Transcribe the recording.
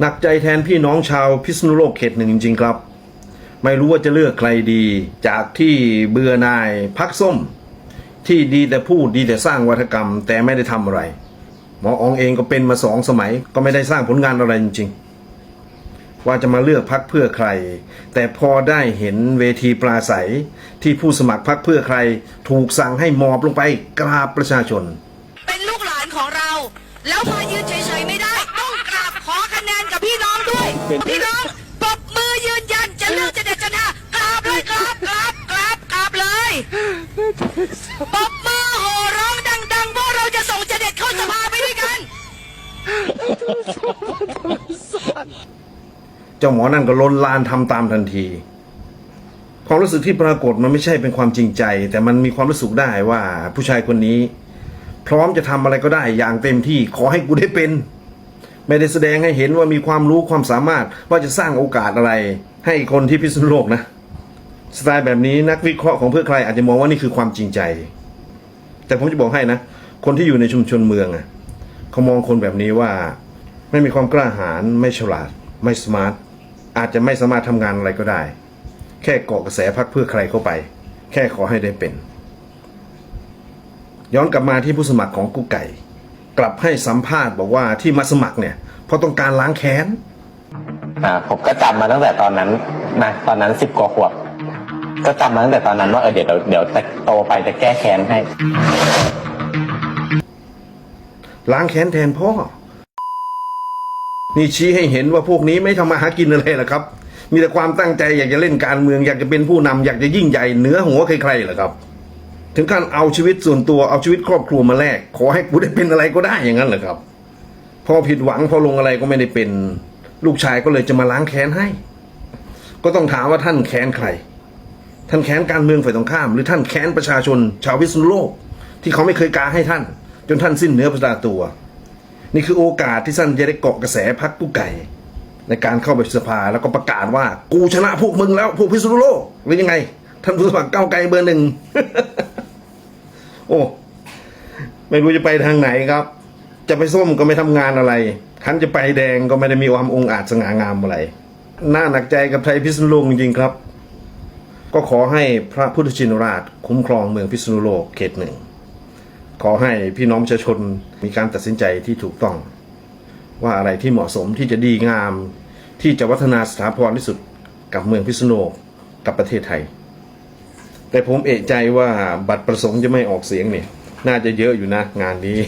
หนักใจแทนพี่น้องชาวพิษณุโลกเขตหนึ่งจริง ๆ ครับ ไม่รู้ว่าจะเลือกใครดีจากที่เบื่อนายพักส้ม ที่ดีแต่พูดดีแต่สร้างวัฒกรรม แต่ไม่ได้ทำอะไร หมออองเองก็เป็นมาสองสมัย ก็ไม่ได้สร้างผลงานอะไรจริง ๆ ว่าจะมาเลือกพักเพื่อใคร แต่พอได้เห็นเวทีปราศัยที่ผู้สมัครพักเพื่อใคร ถูกสั่งให้มอบลงไปกราบประชาชน เป็นลูกหลานของเรา แล้วมายืนเฉยๆไม่ได้ กับพี่น้องด้วย พี่น้องปรบมือยืนยันจะเลือกจะเด็ดจะหน้ากราบเลยกราบกราบกราบกราบเลยปรบมือโห่ร้องดังๆว่าเราจะส่งจะเด็ดเข้าสภาไปด้วยกัน เจ้าหมอนั่นก็ลนลานทำตามทันที ความรู้สึกที่ปรากฏมันไม่ใช่เป็นความจริงใจ แต่มันมีความรู้สึกได้ว่าผู้ชายคนนี้ พร้อมจะทำอะไรก็ได้อย่างเต็มที่ขอให้กูได้เป็น ไม่ได้แสดงให้เห็นว่ามีความรู้ความสามารถว่าจะสร้างโอกาสอะไร ให้คนที่พิษณุโลกนะ สไตล์แบบนี้นักวิเคราะห์ของเพื่อใครอาจจะมองว่านี่คือความจริงใจ แต่ผมจะบอกให้นะ คนที่อยู่ในชุมชนเมืองอะเขามองคนแบบนี้ว่าไม่มีความกล้าหาญไม่ฉลาด ไม่สมาร์ทอาจจะไม่สามารถทำงานอะไรก็ได้ แค่เกาะกระแสพักเพื่อใครเข้าไป แค่ขอให้ได้เป็น ย้อนกลับมาที่ผู้สมัครของกุ๊กไก่ กลับให้สัมภาษณ์บอกว่าที่มาสมัครเนี่ยเพราะต้องการล้างแค้น อ่าผมก็จำมาตั้งแต่ตอนนั้นนะตอนนั้นสิบกว่าขวบ ก็จำมาตั้งแต่ตอนนั้นว่าเออเดี๋ยวเดี๋ยวจะโตไปจะแก้แค้นให้ ล้างแค้นแทนพ่อ นี่ชี้ให้เห็นว่าพวกนี้ไม่ทำมาหากินอะไรหรอกครับ มีแต่ความตั้งใจอยากจะเล่นการเมืองอยากจะเป็นผู้นำอยากจะยิ่งใหญ่เหนือหัวใครๆเหรอครับ ถึงขั้นเอาชีวิตส่วนตัวเอาชีวิตครอบครัวมาแลกขอให้กูได้เป็นอะไรก็ได้อย่างนั้นเหรอครับ พอผิดหวังพอลงอะไรก็ไม่ได้เป็น ลูกชายก็เลยจะมาล้างแค้นให้ ก็ต้องถามว่าท่านแค้นใคร ท่านแค้นการเมืองฝ่ายตรงข้าม หรือท่านแค้นประชาชน ชาวพิษณุโลก ที่เขาไม่เคยกาให้ท่าน จนท่านสิ้นเนื้อประดาตัว นี่คือโอกาสที่ท่านจะได้เกาะกระแสพักกู้ไก่ในการเข้าไปสภาแล้วก็ประกาศว่า กูชนะพวกมึงแล้วพวกพิษณุโลกหรือยังไง ท่านผู้สมัครก้าไกลเบอร์หนึ่ง โอ้ไม่รู้จะไปทางไหนครับ จะไปส้มก็ไม่ทำงานอะไรท่านจะไปแดงก็ไม่ได้มีความองอาจสง่างามอะไรน่าหนักใจกับไทยพิษณุโลกจริงครับ ก็ขอให้พระพุทธชินราช คุ้มครองเมืองพิษณุโลกเขตหนึ่งขอให้พี่น้องประชาชนมีการตัดสินใจที่ถูกต้อง ว่าอะไรที่เหมาะสมที่จะดีงาม ที่จะวัฒนาสถาพรที่สุดกับเมืองพิษณุโลกกับประเทศไทย แต่ผมเอกใจว่าบัตรประสงค์จะไม่ออกเสียงเนี่ย น่าจะเยอะอยู่นะงานนี้